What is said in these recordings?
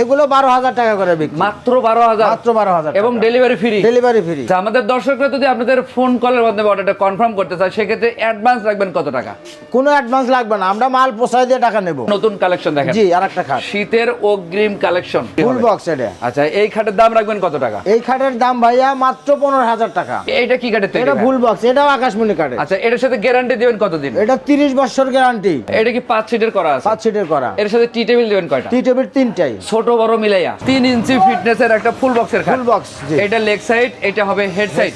এগুলো বারো হাজার টাকা করে বিক্রি। মাত্র বারো হাজার। মাত্র বারো হাজার এবং ডেলিভারি ফ্রি ডেলিভারি ফ্রি আমাদের দর্শকরা যদি আপনাদের ফোন কলের মাধ্যমে অর্ডারটা কনফার্ম করতে চায় সেক্ষেত্রে অ্যাডভান্স রাখবেন কত টাকা? কোনো অ্যাডভান্স লাগবে না। আমরা মাল পোষায় দিয়ে টাকা নেব। নতুন কালেকশন দেখেন। জি আর একটা খাট। শীতের অগ্রিম কালেকশন ফুল বক্স এটা। আচ্ছা এই খাটের দাম রাখবেন কত টাকা? এই খাটের দাম ভাইয়া মাত্র পনেরো হাজার টাকা। এইটা কি তৈরি এটা? ফুল বক্স এটাও আকাশমণি কাঠের আচ্ছা এটার সাথে গ্যারান্টি দিবেন কতদিন? এটা তিরিশ বছর গ্যারান্টি এটা কি পাঁচ সিটের করা আছে? পাঁচ সিটের করা। এর সাথে টি টেবিল দিবেন কয়টা? টি টেবিল তিনটাই। ছোট বড় মিলাইয়া। তিন ইঞ্চি ফিটনেসের একটা ফুল বক্সের ফুল বক্স এটা লেগ সাইড এটা হবে হেড সাইড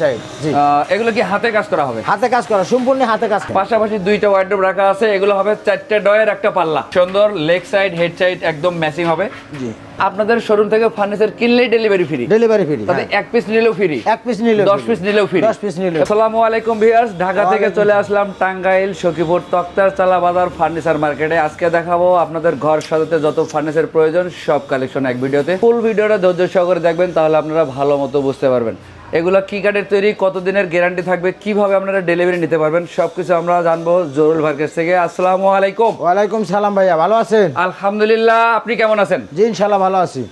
এগুলো কি হাতে কাজ করা হবে? হাতে কাজ করা সম্পূর্ণ হাতে কাজ পাশাপাশি দুইটা ওয়ার্ডরোব রাখা আছে এগুলো হবে চারটে ডয়ের একটা পাল্লা। সুন্দর লেগ সাইড হেড সাইড একদম ম্যাচিং হবে। জি। আপনাদের শোরুম থেকে ফার্নিচার কিনলেই ডেলিভারি ফ্রি ডেলিভারি ফ্রি তাতে এক পিস নিলেও ফ্রি এক পিস নিলে দশ পিস নিলেও ফ্রি দশ পিস নিলে আসসালামু আলাইকুম ভিউয়ার্স ঢাকা থেকে চলে আসলাম টাঙ্গাইল সখীপুর তক্তার চালা বাজার ফার্নিচার মার্কেটে আজকে দেখাবো আপনাদের ঘর সাজাতে যত ফার্নিচার প্রয়োজন সব কালেকশন এক ভিডিওতে। ফুল ভিডিওটা ধৈর্য সহকারে দেখবেন তাহলে আপনারা ভালো মতো বুঝতে পারবেন। এগুলো কি কার্ডের তৈরি কতদিনের গ্যারান্টি থাকবে কীভাবে আপনারা ডেলিভারি নিতে পারবেন সবকিছু আমরা জানব জরুল ভাইয়ের কাছ থেকে। আসসালামু আলাইকুম। ওয়ালাইকুম সালাম ভাইয়া ভালো আছেন? আলহামদুলিল্লাহ আপনি কেমন আছেন? জি ইনশাল্লাহ ভালো আছি।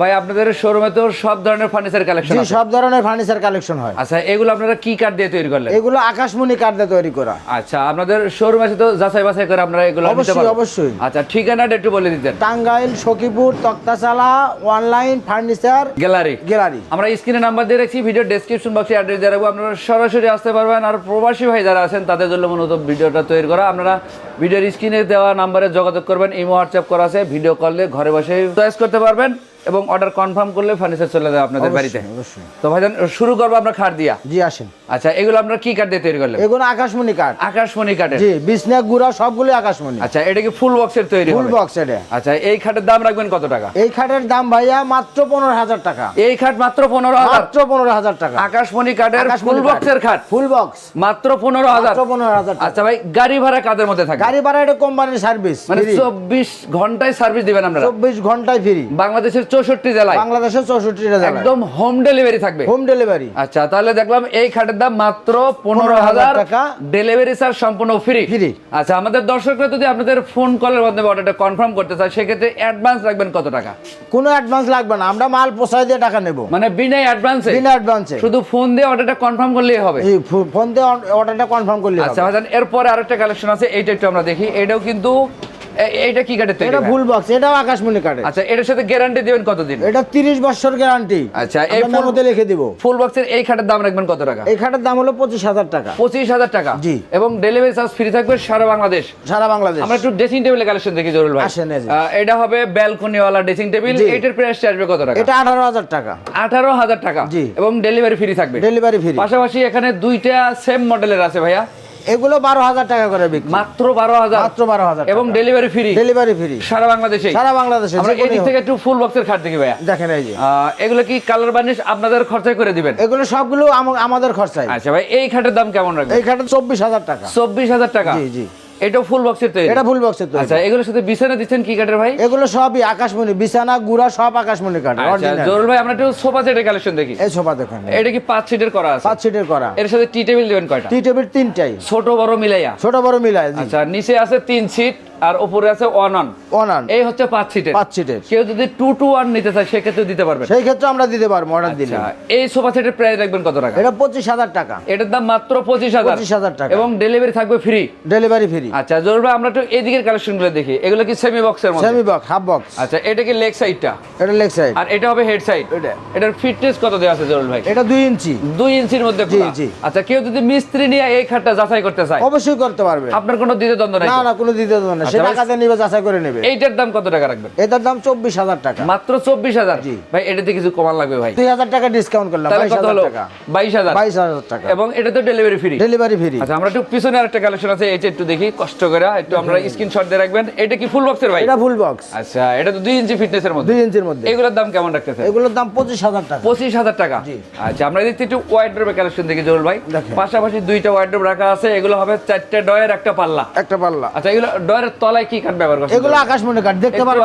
ভাই আপনাদের শোরুমে তো সব ধরনের ফার্নিচার কালেকশন জি সব ধরনের ফার্নিচার কালেকশন হয়। আচ্ছা এগুলো আপনারা কি কাঠ দিয়ে তৈরি করলেন? এগুলো আকাশমণি কাঠ দিয়ে তৈরি করা। আচ্ছা আপনাদের শোরুম আছে তো যাচাই বাছাই করে আপনারা এগুলো নিতে অবশ্যই পারবেন? অবশ্যই। আচ্ছা ঠিকানাটা একটু বলে দিতেন। Tangail Sakhipur Taktachala online furniture gallery gallery আমরা স্ক্রিনে নাম্বার দিয়ে রাখছি ভিডিও ডেসক্রিপশন বক্সে অ্যাড্রেস দেওয়া রাখব। আপনারা সরাসরি আসতে পারবেন আর প্রবাসী ভাই যারা আছেন, তাদের জন্য মূলত ভিডিওটা তৈরি করা। আপনারা ভিডিওর স্ক্রিনে দেওয়া নাম্বারে যোগাযোগ করবেন, ইমো হোয়াটসঅ্যাপ করা আছে ভিডিও কলে ঘরে বসে চয়েস করতে পারবেন। এবং অর্ডার কনফার্ম করলে ফার্নিচার চলে যাবে আপনাদের বাড়িতে। তো ভাইজান শুরু করব আমরা খাট দিয়া। জি আসেন। আচ্ছা এগুলো আপনারা কি কাঠ দিয়ে তৈরি করলেন এগুলো আকাশমণি কাঠ। আকাশমণি কাঠের। জি বিছনা গুড়া সবগুলো আকাশমণি। আচ্ছা এটা কি ফুল বক্সের তৈরি ফুল বক্স এটা। আচ্ছা এই খাটের দাম রাখবেন কত টাকা? এই খাটের দাম ভাইয়া মাত্র পনেরো হাজার টাকা। এই খাট মাত্র পনেরো হাজার? মাত্র পনেরো হাজার টাকা। আকাশমণি কাঠের ফুল বক্সের খাট। ফুল বক্স মাত্র পনেরো হাজার? মাত্র পনেরো হাজার টাকা। আচ্ছা ভাই গাড়ি ভাড়া কাদের মধ্যে থাকে? গাড়ি ভাড়া এটা কোম্পানির সার্ভিস মানে চব্বিশ ঘন্টায় সার্ভিস দিবেন আমরা চব্বিশ ঘন্টায় ফ্রি বাংলাদেশের চৌষট্টি জেলায়। বাংলাদেশের চৌষট্টিটা জেলায়। একদম হোম ডেলিভারি থাকবে। হোম ডেলিভারি আচ্ছা তাহলে দেখলাম এই খাটের দাম মাত্র পনেরো হাজার টাকা। ডেলিভারি চার্জ সম্পূর্ণ ফ্রি Free। আচ্ছা আমাদের দর্শকরা যদি আপনাদের ফোন কলের মাধ্যমে অর্ডারটা কনফার্ম করতে চায় সেক্ষেত্রে অ্যাডভান্স রাখবেন কত টাকা? কোনো অ্যাডভান্স লাগবে না। আমরা মাল পোষায় দিয়ে টাকা নেব। মানে বিনা অ্যাডভান্সে বিনা অ্যাডভান্সে শুধু ফোন দিয়ে অর্ডারটা কনফার্ম করলেই হবে? ফোন দিয়ে অর্ডারটা কনফার্ম করলে আচ্ছা ভাইজান এরপরে আরেকটা কালেকশন আছে এইটা একটু আমরা দেখি। এটাও কিন্তু এ- এইটা কি তৈরি এটা ফুল বক্স এটাও আকাশমণি কাঠের আচ্ছা এটার সাথে গ্যারান্টি দিবেন কতদিন? এটা তিরিশ বছর গ্যারান্টি আচ্ছা এই এই মধ্যে লিখে দিব। ফুল বক্সের এই খাটের দাম রাখবেন কত টাকা? এই খাটের দাম হলো পঁচিশ হাজার টাকা। পঁচিশ হাজার টাকা। জি। এবং ডেলিভারি চার্জ ফ্রি থাকবে সারা বাংলাদেশ। সারা বাংলাদেশ। আমরা একটু ড্রেসিং টেবিলের কালেকশন দেখি জরুল ভাই। আসেন, এটা হবে ব্যালকনি ওয়ালা ড্রেসিং টেবিল। এটার প্রাইস আসবে কত টাকা? এটা আঠারো হাজার টাকা। আঠারো হাজার টাকা। জি। এবং ডেলিভারি ফ্রি থাকবে। ডেলিভারি ফ্রি পাশাপাশি এখানে দুইটা সেম মডেলের আছে ভাইয়া। এগুলো বারো হাজার টাকা করে বিক্রি। মাত্র বারো হাজার। মাত্র বারো হাজার এবং ডেলিভারি ফ্রি ডেলিভারি ফ্রি সারা বাংলাদেশে সারা বাংলাদেশে আমরা এদিক থেকে একটু ফুল বক্সের খাট দেখি ভাইয়া। দেখেন এই যে। এগুলো কি কালার বার্নিশ আপনাদের খরচায় করে দিবেন? এগুলো সবগুলো আম- আমাদের খরচায়। আচ্ছা ভাই এই খাটের দাম কেমন রাখবেন? এই খাটে চব্বিশ হাজার টাকা। চব্বিশ হাজার টাকা। জি জি। এটাও ফুল বক্সের তৈরি। এটা ফুল বক্সের তৈরি। আচ্ছা এগুলোর সাথে বিছানা দিচ্ছেন কি কাঠের ভাই? এগুলো সবই আকাশমণি বিছানা গুড়া সব আকাশমণি কাঠ আচ্ছা জরুল ভাই আমরা একটু সোফা সেটের কালেকশন দেখি। এই সোফা দেখেন। এটা কি পাঁচ সিটের করা আছে? পাঁচ সিটের করা। এর সাথে টি টেবিল দেবেন কয়টা? টি টেবিল তিনটাই। ছোট বড় মিলাইয়া। ছোট বড় মিলাইয়া আচ্ছা নিচে আছে তিন সিট আর উপরে আছে ওয়ান অন অনান এই হচ্ছে পাঁচ সিটের পাঁচ সিটের কেউ যদি টু টু ওয়ান নিতে চায় সেক্ষেত্রে দিতে পারবেন। সেই ক্ষেত্রে আমরা দিতে পারব অর্ডার দিলে। আচ্ছা এই সোফা সেটের প্রাইস রাখবেন কত টাকা? এটা পঁচিশ হাজার টাকা। এটার দাম মাত্র পঁচিশ হাজার। 25,000 টাকা। এবং ডেলিভারি থাকবে ফ্রি ডেলিভারি ফ্রি আচ্ছা ভাই আমরা একটু এদিকের কালেকশনগুলো দেখি। এগুলো কি সেমি বক্সের মধ্যে? সেমি বক্স হাফ বক্স আচ্ছা এটা কি লেগ সাইডটা এটা লেগ সাইড আর এটা হবে হেড সাইড এটা। এটার ফিটনেস কত দেওয়া আছে জরুল ভাই? এটা দুই ইঞ্চি। দুই ইঞ্চির মধ্যে জি। জি। আচ্ছা কেউ যদি মিস্ত্রি নিয়ে এই খাটটা যাচাই করতে চায় অবশ্যই করতে পারবে। আপনার কোনো দিতে দ্বন্দ্ব নাই না না কোনো দিতে দেবে না আচ্ছা, সে টাকাতে নিবে যাচাই করে নেবে। এইটার দাম কত টাকা রাখবেন? এটার দাম চব্বিশ হাজার টাকা। মাত্র চব্বিশ হাজার? জি। ভাই এটাতে কিছু কমান লাগবে ভাই? দুই হাজার টাকা ডিসকাউন্ট করলাম বাইশ হাজার টাকা। বাইশ হাজার? বাইশ হাজার টাকা। এবং এটা তো ডেলিভারি ফ্রি ডেলিভারি ফ্রি আচ্ছা আমরা একটু পিছনে আরেকটা কালেকশন আছে এটা একটু দেখি কষ্ট করে একটু আমরা স্ক্রিনশট দিয়ে রাখবেন। এটা কি ফুল বক্সের ভাই? এটা ফুল বক্স আচ্ছা এটা তো দুই ইঞ্চি ফিটনেসের মধ্যে। দুই ইঞ্চির মধ্যে। এগুলোর দাম কেমন রাখতেছে এগুলোর দাম পঁচিশ হাজার টাকা। পঁচিশ হাজার টাকা? আচ্ছা আমরা একটু ওয়াইড্রোবের কালেকশন দেখি জরুল ভাই। পাশাপাশি দুইটা ওয়াইড্রোব রাখা আছে এগুলো হবে চারটে ডয়ের একটা পাল্লা। একটা পাল্লা। আচ্ছা এগুলো ডয়ের তলায় কি কাঠ ব্যবহার এগুলো আকাশমণি কাঠ দেখতে একটু পারেন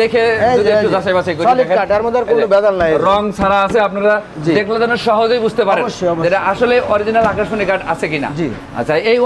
দেখে যদি একটু যাচাই বাছাই করে। কাঠ, এর মধ্যে কোনো ভেজাল নাই। রং ছাড়া আছে আপনারা দেখলে যেন সহজেই বুঝতে পারেন। যেটা আসলে অরিজিনাল আকাশমণি কাঠ আছে কিনা জি। আচ্ছা এই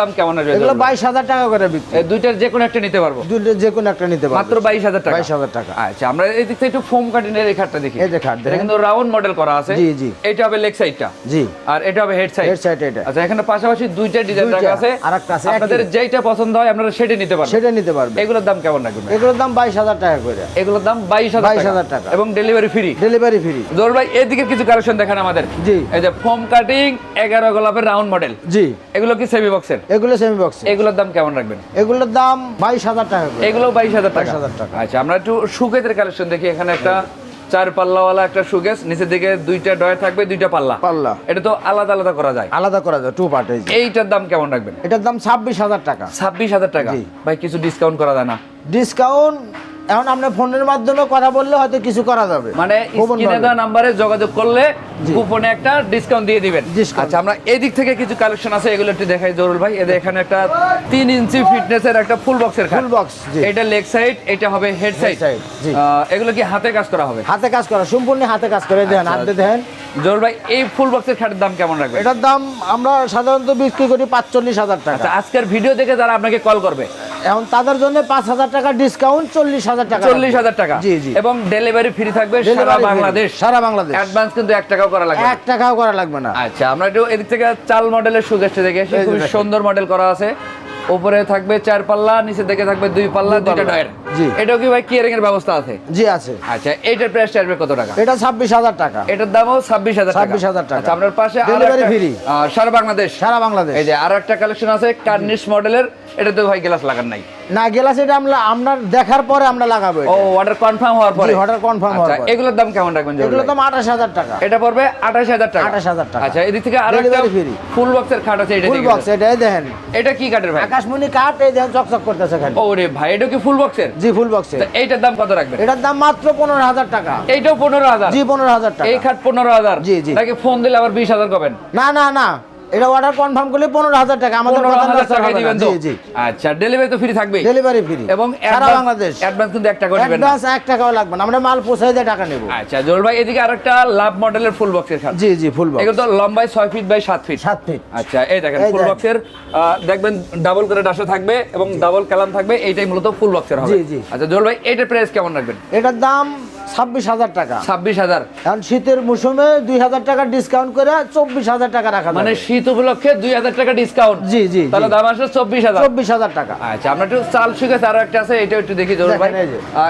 দাম কেমন আসবে এগুলো বাইশ হাজার টাকা করে বিক্রি এই দুইটার যে কোনো একটা নিতে পারব দুটো যে কোনো একটা নিতে পারবে মাত্র বাইশ হাজার টাকা বাইশ হাজার টাকা আচ্ছা আমরা এই দিক থেকে একটু ফোম কাটিনের এই খাটটা দেখি এই যে খাট এটা। কিন্তু রাউন্ড মডেল করা আছে জি, জি। এটা হবে লেগ সাইডটা জি আর এটা হবে হেড সাইড Head side এটা। আচ্ছা এখানে পাশাপাশি দুইটা ডিজাইন রাখা আছে আরেকটা আছে, আপনাদের। যেইটা পছন্দ হয় আপনারা সেটা নিতে পারবেন সেটা নিতে পারবে। এগুলোর দাম কেমন রাখবেন এগুলোর দাম বাইশ হাজার টাকা করে। এগুলোর দাম বাইশ হাজার 22,000 টাকা। এবং ডেলিভারি ফ্রি ডেলিভারি ফ্রি জোর ভাই এদিকে কিছু কালেকশন দেখেন আমাদের। জি। এই যে ফোম কাটিং এগারো গোলাপের রাউন্ড মডেল জি। এগুলো কি সেমি বক্সের এগুলো সেমি বক্স এগুলোর দাম কেমন রাখবেন? এগুলোর দাম বাইশ হাজার টাকা এগুলো বাইশ হাজার টাকা। 22,000 টাকা। আচ্ছা আমরা একটু সুকেতের কালেকশন দেখি। এখানে একটা চার পাল্লাওয়ালা একটা সুগেস নিচের দিকে দুইটা ডয় থাকবে দুইটা পাল্লা। পাল্লা। এটা তো আলাদা আলাদা করা যায়। আলাদা করা যায় টু পার্ট এই এইটার দাম কেমন রাখবেন? এটার দাম ছাব্বিশ হাজার টাকা। ছাব্বিশ হাজার টাকা। ভাই কিছু ডিসকাউন্ট করা যায় না। ডিসকাউন্ট এখন আপনার ফোনের মাধ্যমে কথা বললে হয়তো কিছু করা যাবে। মানে স্ক্রিনে দেওয়া নাম্বারে যোগাযোগ করলে কুপনে একটা ডিসকাউন্ট দিয়ে দিবেন। আচ্ছা আমরা এদিক থেকে কিছু কালেকশন আছে এগুলো একটু দেখাই জরুল ভাই। এদের এখানে একটা তিন ইঞ্চি ফিটনেসের একটা ফুল বক্সের ফুল বক্স এটা লেগ সাইড এটা হবে হেড সাইড। এগুলো কি হাতে কাজ করা হবে? হাতে কাজ করা সম্পূর্ণ হাতে কাজ করে দেন হাতে দেন জরুল ভাই এই ফুল বক্সের খাটের দাম কেমন রাখবে এটার দাম আমরা সাধারণত বিক্রি করি পাঁচচল্লিশ হাজার টাকা। আচ্ছা আজকের ভিডিও দেখে যারা আপনাকে কল করবে এখন তাদের জন্য পাঁচ হাজার টাকা ডিসকাউন্ট চল্লিশ হাজার টাকা চল্লিশ হাজার টাকা। জি জি। এবং ডেলিভারি ফ্রি থাকবে সারা বাংলাদেশ। সারা বাংলাদেশ। অ্যাডভান্স কিন্তু এক টাকাও করা লাগবে। এক টাকাও করা লাগবে না। আচ্ছা আমরা একটু এদিক থেকে চাল মডেলের সুগেস্টে দেখে এই খুব সুন্দর মডেল করা আছে। উপরে থাকবে চার পাল্লা নিচে দিকে থাকবে দুই পাল্লা দুই দুইটা। ডয়ের জি। এটাও কি ভাই কিয়ারিং এর ব্যবস্থা আছে? জি আছে। আচ্ছা এইটার প্রাইস আসবে কত টাকা? এটা ছাব্বিশ হাজার টাকা। এটার দামও ছাব্বিশ হাজার টাকা। 26,000 টাকা। আচ্ছা আপনার পাশে আর। আহ, সারা বাংলাদেশ। সারা বাংলাদেশ। এই যে আর একটা কালেকশন আছে কার্নিশ মডেলের এটা তো ভাই গ্লাস লাগান নাই। না গেলাস এটা আমরা আমরা দেখার পরে আমরা লাগাবো ও অর্ডার কনফার্ম হওয়ার পরে? order confirm হওয়ার আচ্ছা পরে। এগুলোর দাম কেমন রাখবেন জরুরি? এগুলো ভাই? দাম আঠাশ হাজার টাকা। এটা পড়বে আঠাশ হাজার টাকা। 28,000 টাকা। আচ্ছা এদিক থেকে আর একটা ফুল বক্সের খাট আছে এটা ফুল বক্স এটাই দেখেন। এটা কি কাঠের ভাই? আকাশমণি কাঠ এই দেখেন চকচক করতেছে খালি ও রে ভাই এটা কি ফুল বক্সের জি ফুল বক্সে তা এইটার দাম কত রাখবেন? এটার দাম মাত্র পনেরো হাজার টাকা। এইটাও পনেরো হাজার? জি পনেরো হাজার টাকা। এই খাট পনেরো হাজার। জি, জি। নাকি ফোন দিলে আবার বিশ হাজার পাবেন না না না। এটা অর্ডার কনফার্ম করলে পনেরো হাজার টাকা আমাদের টাকা দিবেন জি জি। আচ্ছা ডেলিভারি তো ফ্রি থাকবে ডেলিভারি ফ্রি এবং সারা বাংলাদেশ। অ্যাডভান্স কিন্তু এক টাকা নেবেন অ্যাডভান্স এক টাকাও লাগবে না আমরা মাল পৌঁছাই দিয়ে টাকা নেব। আচ্ছা জোর ভাই এদিকে আরেকটা লাভ মডেলের ফুল বক্সের জি জি ফুল বক্স এগুলো তো লম্বায় ছয় ফিট বাই সাত ফিট সাত ফিট আচ্ছা এই দেখেন ফুল বক্সের দেখবেন ডাবল করে ডাসা থাকবে এবং ডাবল কালাম থাকবে এইটাই মূলত ফুল বক্সের হবে। জি, জি। আচ্ছা জোর ভাই এইটার প্রাইস কেমন রাখবেন? এটার দাম ছাব্বিশ হাজার টাকা। ছাব্বিশ হাজার। এখন শীতের মৌসুমে দুই হাজার টাকা ডিসকাউন্ট করে চব্বিশ হাজার টাকা রাখা মানে মানে শীত উপলক্ষে দুই হাজার টাকা ডিসকাউন্ট জি জি তাহলে দাম চব্বিশ হাজার। চব্বিশ হাজার টাকা। আচ্ছা আমরা একটু চাল শিখেছি আরও একটা আছে এটা একটু দেখি জরুর ভাই।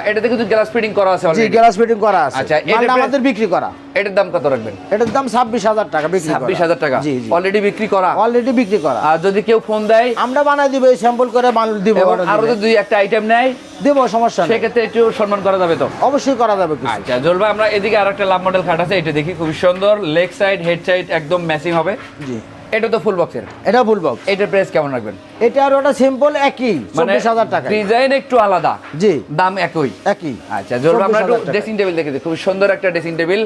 এটাতে কিন্তু গ্লাস ফিটিং করা আছে জি। গ্লাস ফিটিং করা আছে। আচ্ছা, এটা আমাদের বিক্রি করা। এটার দাম কত রাখবেন? এটার দাম ছাব্বিশ হাজার টাকা বিক্রি ছাব্বিশ হাজার টাকা। অলরেডি বিক্রি করা। অলরেডি বিক্রি করা। আর যদি কেউ ফোন দেয় আমরা বানাই দিব এই স্যাম্পল করে বানাই দিব আরও যদি দুই একটা আইটেম নেয় দিব সমস্যা সেক্ষেত্রে একটু সম্মান করা যাবে তো। অবশ্যই করা যাবে। কিছু। আচ্ছা জলবা আমরা এদিকে আর একটা লাভ মডেল খাট আছে এটা দেখি খুব সুন্দর। লেগ সাইড হেড সাইড একদম ম্যাচিং হবে। জি। এটা তো ফুল বক্সের এটা ফুল বক্স এটার প্রাইস কেমন রাখবেন? এটা আর ওটা সিম্পল একই মানে চব্বিশ হাজার টাকা ডিজাইন একটু আলাদা। জি। দাম একই। একই। আচ্ছা জলবা আমরা একটু ড্রেসিং টেবিল দেখে দিই। খুব সুন্দর একটা ড্রেসিং টেবিল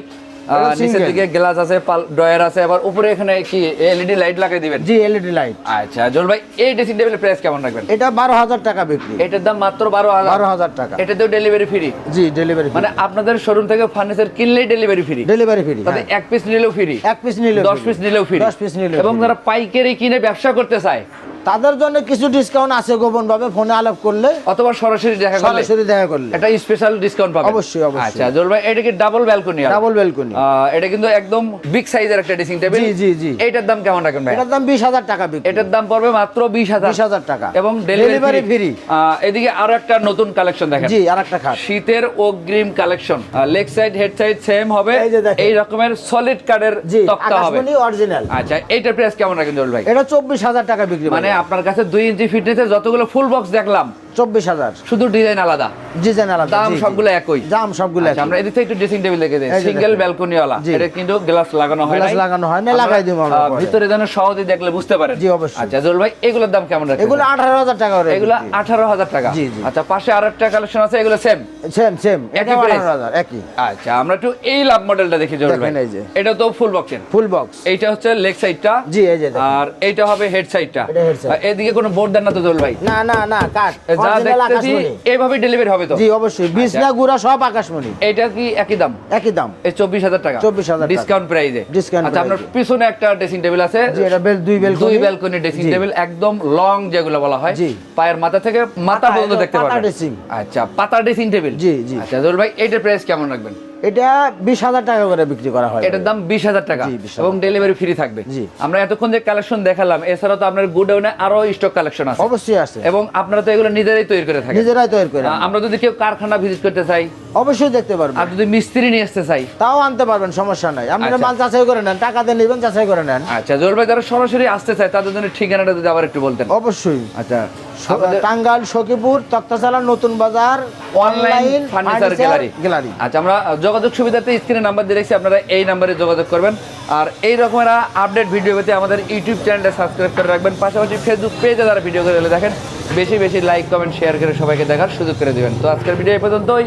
নিচের দিকে গ্লাস আছে আছে আবার উপরে এখানে কি এলইডি লাইট লাগাই দিবেন? জি এলইডি লাইট আচ্ছা জল ভাই এই ড্রেসিং টেবিলের প্রাইস কেমন রাখবেন? এটা বারো হাজার টাকা বিক্রি। এটার দাম মাত্র বারো হাজার। বারো হাজার টাকা। এটাতেও ডেলিভারি ফ্রি জি ডেলিভারি মানে আপনাদের শোরুম থেকে ফার্নিচার কিনলেই ডেলিভারি ফ্রি ডেলিভারি ফ্রি তাতে এক পিস নিলেও ফ্রি এক পিস নিলে দশ পিস নিলেও ফ্রি দশ পিস নিলে এবং যারা পাইকারি কিনে ব্যবসা করতে চায় তাদের জন্য কিছু ডিসকাউন্ট আছে গোপন ভাবে ফোনে আলাপ করলে অথবা সরাসরি দেখা করলে। সরাসরি দেখা করলে। একটা স্পেশাল ডিসকাউন্ট পাবে। অবশ্যই, অবশ্যই। আচ্ছা জল ভাই এটা কি ডাবল ব্যালকনি ডাবল ব্যালকনি এটা কিন্তু একদম বিগ সাইজের একটা ড্রেসিং টেবিল জি, জি, জি। এটার দাম কেমন রাখবেন ভাই? এটার দাম বিশ হাজার টাকা বিক্রি। এটার দাম পড়বে মাত্র বিশ হাজার। বিশ হাজার টাকা। এবং ডেলিভারি ফ্রি এদিকে আরও একটা নতুন কালেকশন দেখেন। জি আর একটা খাট। শীতের অগ্রিম collection leg side head side same হবে। এই রকমের সলিড কার্ডের তক্তা হবে। অরিজিনাল আচ্ছা এইটার প্রাইস কেমন রাখেন জল ভাই? এটা চব্বিশ হাজার টাকা বিক্রি মানে আপনার কাছে দুই ইঞ্চি ফিটনেসের যতগুলো ফুল বক্স দেখলাম চব্বিশ হাজার। শুধু ডিজাইন আলাদা। ডিজাইন আলাদা দাম জি, জি। সবগুলো একই। দাম সবগুলো আচ্ছা, আমরা এদিক থেকে একটু ড্রেসিং টেবিল দেখে দিই। এই যে সিঙ্গেল দেখেন। ব্যালকনি ওয়ালা এটা কিন্তু গ্লাস লাগানো হয় গ্লাস লাগানো হয় না, লাগাই দিব আমরা ভিতরে যেন সহজে দেখলে বুঝতে পারেন। জি, অবশ্যই। আচ্ছা জল ভাই এগুলোর দাম কেমন রাখছেন? এগুলো আঠারো হাজার টাকা করে। এগুলো আঠারো হাজার টাকা। জি, জি। আচ্ছা পাশে আর কালেকশন আছে এগুলো সেম সেম সেম একই price? আঠারো একই। আচ্ছা আমরা একটু এই লাভ মডেলটা দেখি জরুরি ভাই। এটা তো ফুল বক্সের ফুল বক্স এইটা হচ্ছে লেগ সাইডটা জি এই যে আর এইটা হবে হেড সাইডটা এদিকে কোনো বোর্ড দেন না তো জল ভাই? না না না কাঠ এই যে যা দেখতেছি এইভাবে ডেলিভারি হবে তো। জি অবশ্যই। বিছনা গুড়া সব আকাশমণি। এটা কি একই দাম? একই দাম। এই চব্বিশ হাজার টাকা। 24,000 টাকা। ডিসকাউন্ট প্রাইজে ডিসকাউন্ট আচ্ছা আপনার পিছনে একটা ড্রেসিং টেবিল আছে। জি এটা বেল দুই বেল দুই ব্যালকনি ড্রেসিং টেবিল একদম লং যেগুলো বলা হয়। পায়ের মাথা থেকে মাথা পর্যন্ত দেখতে পারবেন। আচ্ছা পাতা ড্রেসিং টেবিল জি, জি। আচ্ছা জহুর ভাই এটার প্রাইস কেমন রাখবেন? এটা বিশ হাজার টাকা করে বিক্রি করা হয় এটার দাম বিশ হাজার টাকা জি, 20,000 এবং ডেলিভারি ফ্রি থাকবে। জি। আমরা এতক্ষণ যে কালেকশন দেখালাম এছাড়া তো আপনার গুডাউনে আরও স্টক কালেকশন আছে। অবশ্যই আছে। এবং আপনারা তো এগুলো নিজেরাই তৈরি করে থাকেন। নিজেরাই তৈরি করে আমরা যদি কেউ কারখানা ভিজিট করতে চাই অবশ্যই দেখতে পারবেন। আর যদি মিস্ত্রি নিয়ে আসতে চাই? তাও আনতে পারবেন সমস্যা নাই। আপনারা আচ্ছা। মাল যাচাই করে নেন টাকা দিয়ে নেবেন যাচাই করে নেন। আচ্ছা জোর ভাই যারা সরাসরি আসতে চায় তাদের জন্য ঠিকানাটা যদি আবার একটু বলতেন। অবশ্যই। আচ্ছা। টাঙ্গাইল সখীপুর তক্তাশালা নতুন বাজার অনলাইন ফার্নিচার গ্যালারি গ্যালারি আচ্ছা আমরা যোগাযোগ সুবিধাতে স্ক্রিনে নাম্বার দিয়ে রেখেছি আপনারা এই নাম্বারে যোগাযোগ করবেন। আর এই রকমের আপডেট ভিডিও পেতে আমাদের ইউটিউব চ্যানেলটা সাবস্ক্রাইব করে রাখবেন। পাশাপাশি ফেসবুক পেজে যারা ভিডিও করে দেখেন বেশি বেশি লাইক কমেন্ট শেয়ার করে সবাইকে দেখার সুযোগ করে দেবেন। তো আজকের ভিডিও এই পর্যন্তই।